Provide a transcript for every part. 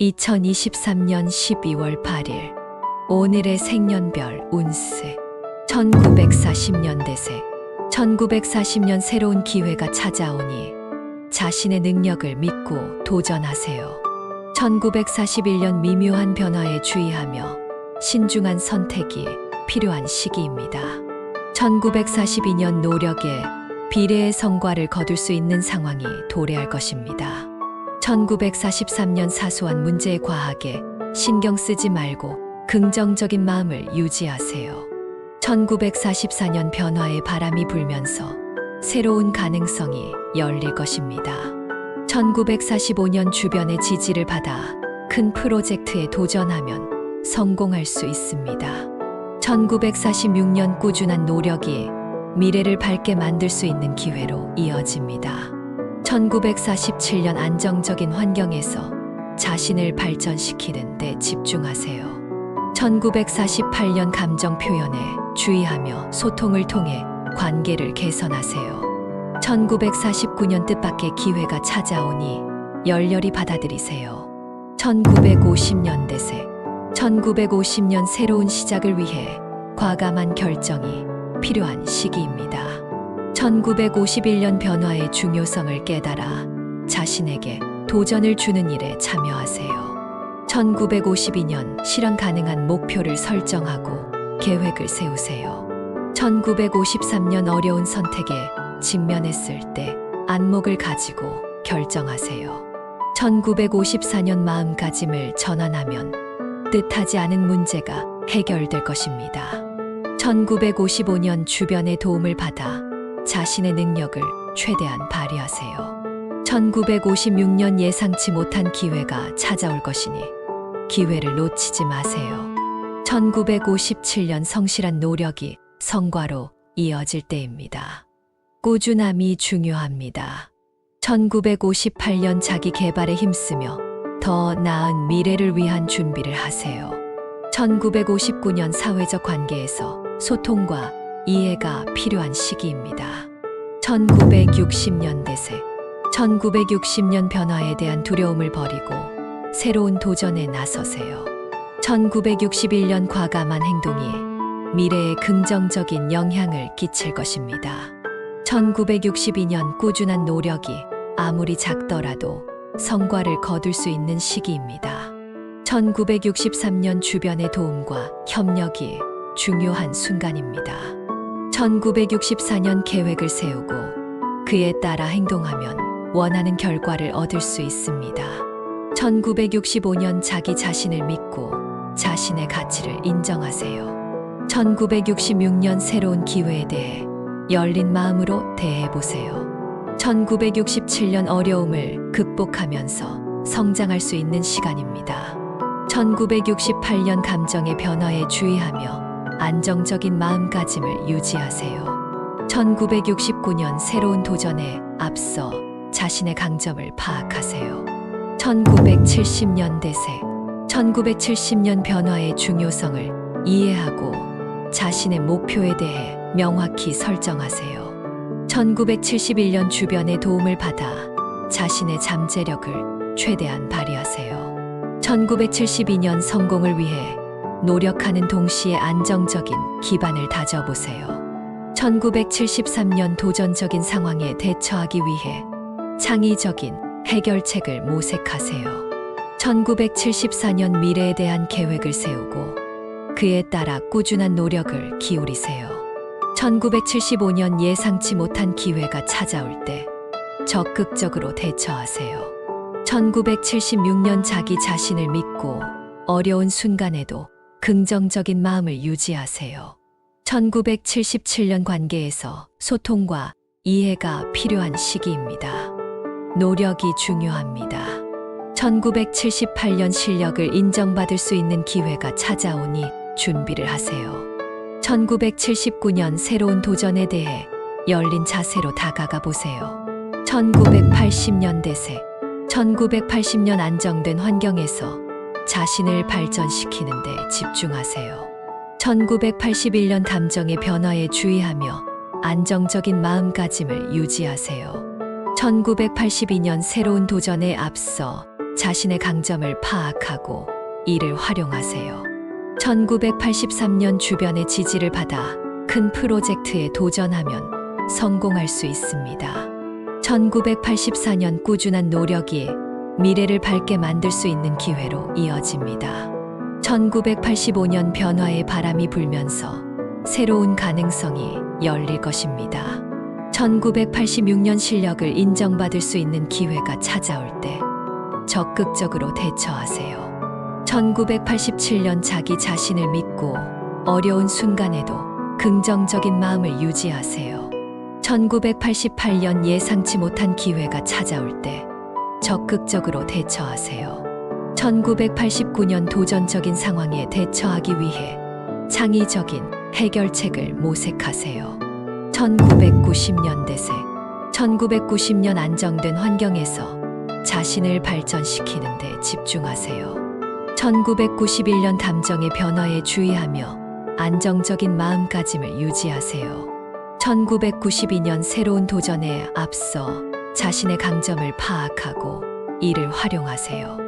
2023년 12월 8일 오늘의 생년별 운세 1940년 대세 1940년 새로운 기회가 찾아오니 자신의 능력을 믿고 도전하세요. 1941년 미묘한 변화에 주의하며 신중한 선택이 필요한 시기입니다. 1942년 노력에 비례의 성과를 거둘 수 있는 상황이 도래할 것입니다. 1943년 사소한 문제에 과하게 신경 쓰지 말고 긍정적인 마음을 유지하세요. 1944년 변화의 바람이 불면서 새로운 가능성이 열릴 것입니다. 1945년 주변의 지지를 받아 큰 프로젝트에 도전하면 성공할 수 있습니다. 1946년 꾸준한 노력이 미래를 밝게 만들 수 있는 기회로 이어집니다. 1947년 안정적인 환경에서 자신을 발전시키는 데 집중하세요. 1948년 감정 표현에 주의하며 소통을 통해 관계를 개선하세요. 1949년 뜻밖의 기회가 찾아오니 열렬히 받아들이세요. 1950년 대세 1950년 새로운 시작을 위해 과감한 결정이 필요한 시기입니다. 1951년 변화의 중요성을 깨달아 자신에게 도전을 주는 일에 참여하세요. 1952년 실현 가능한 목표를 설정하고 계획을 세우세요. 1953년 어려운 선택에 직면했을 때 안목을 가지고 결정하세요. 1954년 마음가짐을 전환하면 뜻하지 않은 문제가 해결될 것입니다. 1955년 주변의 도움을 받아 자신의 능력을 최대한 발휘하세요. 1956년 예상치 못한 기회가 찾아올 것이니 기회를 놓치지 마세요. 1957년 성실한 노력이 성과로 이어질 때입니다. 꾸준함이 중요합니다. 1958년 자기 개발에 힘쓰며 더 나은 미래를 위한 준비를 하세요. 1959년 사회적 관계에서 소통과 이해가 필요한 시기입니다. 1960년 대세 1960년 변화에 대한 두려움을 버리고 새로운 도전에 나서세요. 1961년 과감한 행동이 미래에 긍정적인 영향을 끼칠 것입니다. 1962년 꾸준한 노력이 아무리 작더라도 성과를 거둘 수 있는 시기입니다. 1963년 주변의 도움과 협력이 중요한 순간입니다. 1964년 계획을 세우고 그에 따라 행동하면 원하는 결과를 얻을 수 있습니다. 1965년 자기 자신을 믿고 자신의 가치를 인정하세요. 1966년 새로운 기회에 대해 열린 마음으로 대해보세요. 1967년 어려움을 극복하면서 성장할 수 있는 시간입니다. 1968년 감정의 변화에 주의하며 안정적인 마음가짐을 유지하세요. 1969년 새로운 도전에 앞서 자신의 강점을 파악하세요. 1970년 대세 1970년 변화의 중요성을 이해하고 자신의 목표에 대해 명확히 설정하세요. 1971년 주변의 도움을 받아 자신의 잠재력을 최대한 발휘하세요. 1972년 성공을 위해 노력하는 동시에 안정적인 기반을 다져보세요. 1973년 도전적인 상황에 대처하기 위해 창의적인 해결책을 모색하세요. 1974년 미래에 대한 계획을 세우고 그에 따라 꾸준한 노력을 기울이세요. 1975년 예상치 못한 기회가 찾아올 때 적극적으로 대처하세요. 1976년 자기 자신을 믿고 어려운 순간에도 긍정적인 마음을 유지하세요. 1977년 관계에서 소통과 이해가 필요한 시기입니다. 노력이 중요합니다. 1978년 실력을 인정받을 수 있는 기회가 찾아오니 준비를 하세요. 1979년 새로운 도전에 대해 열린 자세로 다가가 보세요. 1980년 대세 1980년 안정된 환경에서 자신을 발전시키는 데 집중하세요. 1981년 감정의 변화에 주의하며 안정적인 마음가짐을 유지하세요. 1982년 새로운 도전에 앞서 자신의 강점을 파악하고 이를 활용하세요. 1983년 주변의 지지를 받아 큰 프로젝트에 도전하면 성공할 수 있습니다. 1984년 꾸준한 노력이 미래를 밝게 만들 수 있는 기회로 이어집니다. 1985년 변화의 바람이 불면서 새로운 가능성이 열릴 것입니다. 1986년 실력을 인정받을 수 있는 기회가 찾아올 때 적극적으로 대처하세요. 1987년 자기 자신을 믿고 어려운 순간에도 긍정적인 마음을 유지하세요. 1988년 예상치 못한 기회가 찾아올 때 적극적으로 대처하세요. 1989년 도전적인 상황에 대처하기 위해 창의적인 해결책을 모색하세요. 1990년 대세 1990년 안정된 환경에서 자신을 발전시키는 데 집중하세요. 1991년 감정의 변화에 주의하며 안정적인 마음가짐을 유지하세요. 1992년 새로운 도전에 앞서 자신의 강점을 파악하고 이를 활용하세요.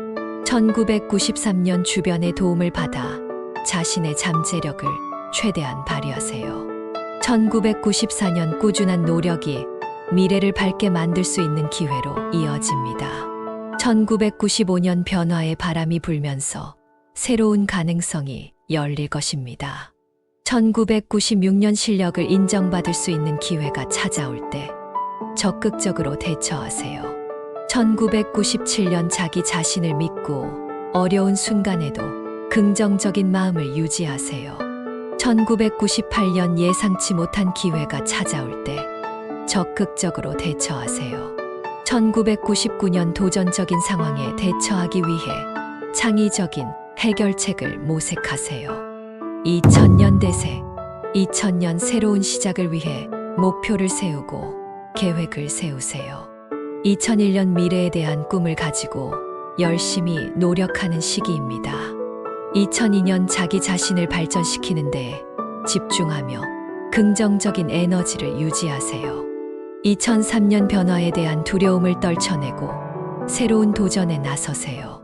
1993년 주변의 도움을 받아 자신의 잠재력을 최대한 발휘하세요. 1994년 꾸준한 노력이 미래를 밝게 만들 수 있는 기회로 이어집니다. 1995년 변화의 바람이 불면서 새로운 가능성이 열릴 것입니다. 1996년 실력을 인정받을 수 있는 기회가 찾아올 때 적극적으로 대처하세요. 1997년 자기 자신을 믿고 어려운 순간에도 긍정적인 마음을 유지하세요. 1998년 예상치 못한 기회가 찾아올 때 적극적으로 대처하세요. 1999년 도전적인 상황에 대처하기 위해 창의적인 해결책을 모색하세요. 2000년 대세 2000년 새로운 시작을 위해 목표를 세우고 계획을 세우세요. 2001년 미래에 대한 꿈을 가지고 열심히 노력하는 시기입니다. 2002년 자기 자신을 발전시키는데 집중하며 긍정적인 에너지를 유지하세요. 2003년 변화에 대한 두려움을 떨쳐내고 새로운 도전에 나서세요.